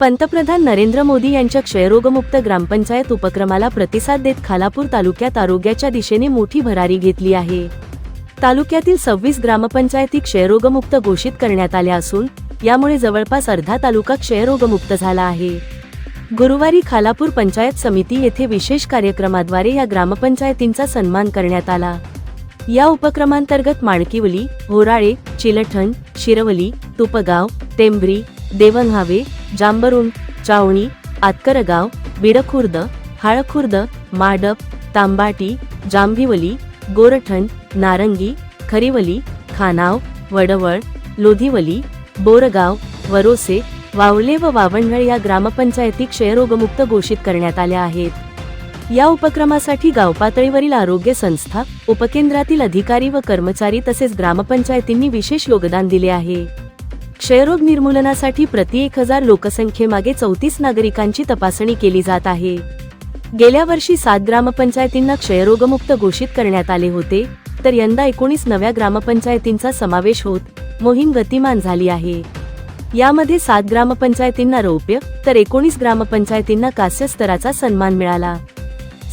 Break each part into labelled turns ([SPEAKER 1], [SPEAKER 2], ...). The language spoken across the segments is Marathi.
[SPEAKER 1] पंतप्रधान नरेंद्र मोदी यांच्या क्षयरोगमुक्त ग्रामपंचायत उपक्रमाला प्रतिसाद देत खालापूर तालुक्यात आरोग्याच्या दिशेने मोठी भरारी घेतली आहे. तालुक्यातील सव्वीस ग्रामपंचायती क्षयरोगमुक्त घोषित करण्यात आल्या असून यामुळे जवळपास अर्धा तालुका क्षयरोगमुक्त झाला आहे. गुरुवारी खालापूर पंचायत समिती येथे विशेष कार्यक्रमाद्वारे या ग्रामपंचायतींचा सन्मान करण्यात आला. या उपक्रमांतर्गत माणकिवली होराळे चिलठण शिरवली तुपगाव टेंभरी देवंघावे जांबरुण चावणी आतकरगाव बिडखुर्द हाळखुर्द माडप तांबाटी जांभिवली गोरठण नारंगी खरिवली खानाव वडवळ लोधिवली बोरगाव वरोसे वावले व वावंढळ या ग्रामपंचायती क्षयरोगमुक्त घोषित करण्यात आल्या आहेत. या उपक्रमासाठी गावपातळीवरील आरोग्य संस्था उपकेंद्रातील अधिकारी व कर्मचारी तसेच ग्रामपंचायतींनी विशेष योगदान दिले आहे. क्षयरोग निर्मूलनासाठी प्रति एक हजार लोकसंख्येमागे चौतीस नागरिकांची तपासणी केली जात आहे. गेल्या वर्षी सात ग्रामपंचायतींना क्षयरोगमुक्त घोषित करण्यात आले होते तर यंदा एकोणीस नव्या ग्रामपंचायतींचा समावेश होत मोहीम गतिमान झाली आहे. यामध्ये सात ग्रामपंचायतींना रौप्य तर एकोणीस ग्रामपंचायतींना कास्य स्तराचा सन्मान मिळाला.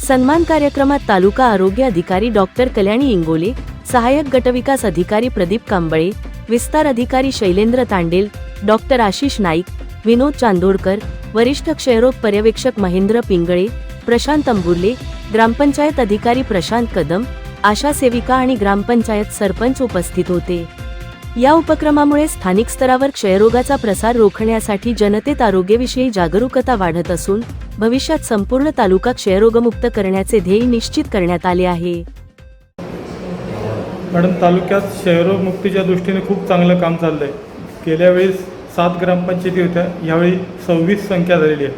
[SPEAKER 1] सन्मान कार्यक्रमात तालुका आरोग्य अधिकारी डॉक्टर कल्याणी इंगोले सहाय्यक गटविकास अधिकारी प्रदीप कांबळे विस्तार अधिकारी शैलेंद्र तांडेल डॉक्टर आशिष नाईक विनोद चांदोडकर वरिष्ठ क्षयरोग पर्यवेक्षक महेंद्र पिंगळे प्रशांत अंबुर्ले ग्रामपंचायत अधिकारी प्रशांत कदम आशा सेविका आणि ग्रामपंचायत सरपंच उपस्थित होते. या उपक्रमामुळे स्थानिक स्तरावर क्षयरोगाचा प्रसार रोखण्यासाठी जनतेत आरोग्याविषयी जागरूकता वाढत असून भविष्यात संपूर्ण तालुका क्षयरोगमुक्त करण्याचे ध्येय निश्चित करण्यात आले आहे.
[SPEAKER 2] मॅडम तालुक्यात क्षयरोगमुक्तीच्या दृष्टीने खूप चांगलं काम चाललं आहे गेल्या वेळेस सात ग्रामपंचायती होत्या यावेळी सव्वीस संख्या झालेली आहे.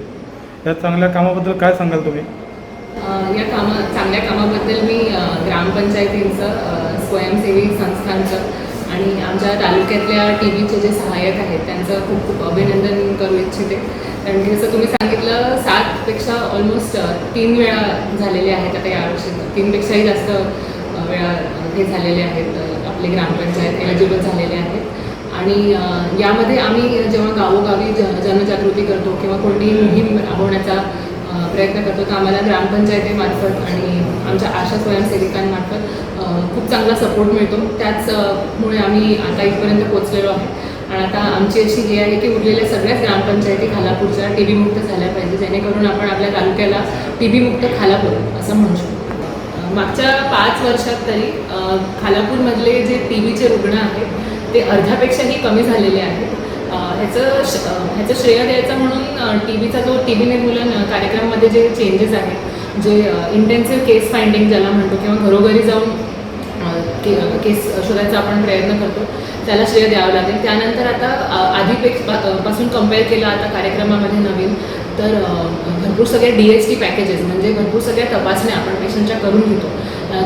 [SPEAKER 2] या चांगल्या कामाबद्दल काय सांगाल तुम्ही?
[SPEAKER 3] या कामा चांगल्या कामाबद्दल मी ग्रामपंचायतींचं स्वयंसेवी संस्थांचं आणि आमच्या तालुक्यातल्या टी व्हीचे जे सहाय्यक आहेत त्यांचं खूप खूप अभिनंदन करू इच्छिते. कारण की जसं तुम्ही सांगितलं सातपेक्षा ऑलमोस्ट तीन वेळा झालेले आहेत आता यावर्षी तीनपेक्षाही जास्त वेळा हे झालेले आहेत आपले ग्रामपंचायत एलिजिबल झालेले आहेत. आणि यामध्ये आम्ही जेव्हा गावोगावी ज जनजागृती करतो किंवा कोणतीही मोहीम राबवण्याचा प्रयत्न करतो तर आम्हाला ग्रामपंचायतीमार्फत आणि आमच्या आशा स्वयंसेविकांमार्फत खूप चांगला सपोर्ट मिळतो. त्याचमुळे आम्ही आता इथपर्यंत पोचलेलो आहे. आणि आता आमची अशी हे आहे की उरलेल्या सगळ्याच ग्रामपंचायती खालापूरच्या टी बीमुक्त झाल्या पाहिजे जेणेकरून आपण आपल्या तालुक्याला टी बीमुक्त खालापूर असं म्हणू शकतो. मागच्या पाच वर्षात तरी खालापूरमधले जे टी व्हीचे रुग्ण आहेत ते अर्ध्यापेक्षाही कमी झालेले आहेत. ह्याचं श ह्याचं श्रेय द्यायचं म्हणून टी व्हीचा जो टी व्ही निर्मूलन कार्यक्रमामध्ये जे चेंजेस आहेत जे इंटेन्सिव्ह केस फाइंडिंग ज्याला म्हणतो किंवा घरोघरी जाऊन के केस शोधायचा आपण प्रयत्न करतो त्याला श्रेय द्यावं लागेल. त्यानंतर आता आधीपेक्षा पासून कंपेअर केलं आता कार्यक्रमामध्ये नवीन तर भरपूर सगळे डी एस टी पॅकेजेस म्हणजे भरपूर सगळ्या तपासण्या आपण पेशंटच्या करून घेतो.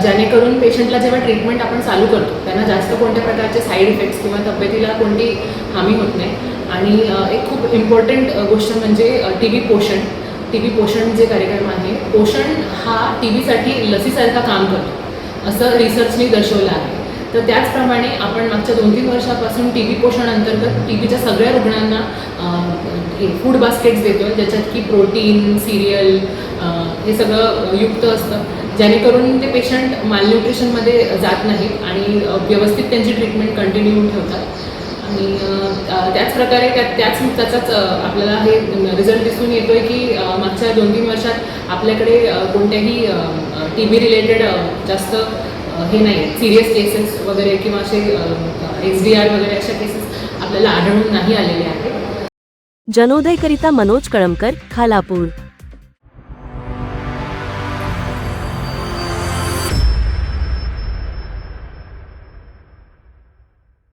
[SPEAKER 3] जेणेकरून पेशंटला जेव्हा ट्रीटमेंट आपण चालू करतो त्यांना जास्त कोणत्या प्रकारचे साईड इफेक्ट्स किंवा तब्येतीला कोणती हानी होत नाही. आणि एक खूप इम्पॉर्टंट गोष्ट म्हणजे टी बी पोषण. टी बी पोषण जे कार्यक्रम आहे पोषण हा टी बीसाठी लसीसारखा काम करतो. असं रिसर्चने दर्शवलं आहे. तर त्याचप्रमाणे आपण मागच्या दोन तीन वर्षापासून टी बी पोषण अंतर्गत टी बीच्या सगळ्या रुग्णांना फूड बास्केट्स देतो आहे ज्याच्यात की प्रोटीन सिरियल हे सगळं युक्त असतं. जेणेकरून ते पेशंट मालन्यूट्रिशनमध्ये जात नाहीत आणि व्यवस्थित त्यांची ट्रीटमेंट कंटिन्यू ठेवतात. आणि त्याचप्रकारे त्याच प्रकारे त्या त्याच त्याचाच आपल्याला हे रिझल्ट दिसून येतो आहे की मागच्या दोन तीन वर्षात आपल्याकडे कोणत्याही टी बी रिलेटेड जास्त हे नाही आहेत सिरियस केसेस वगैरे किंवा असे एस डी आर वगैरे अशा केसेस आपल्याला आढळून नाही आलेले आहेत.
[SPEAKER 1] जनोदयकरिता मनोज कळमकर खालापूर.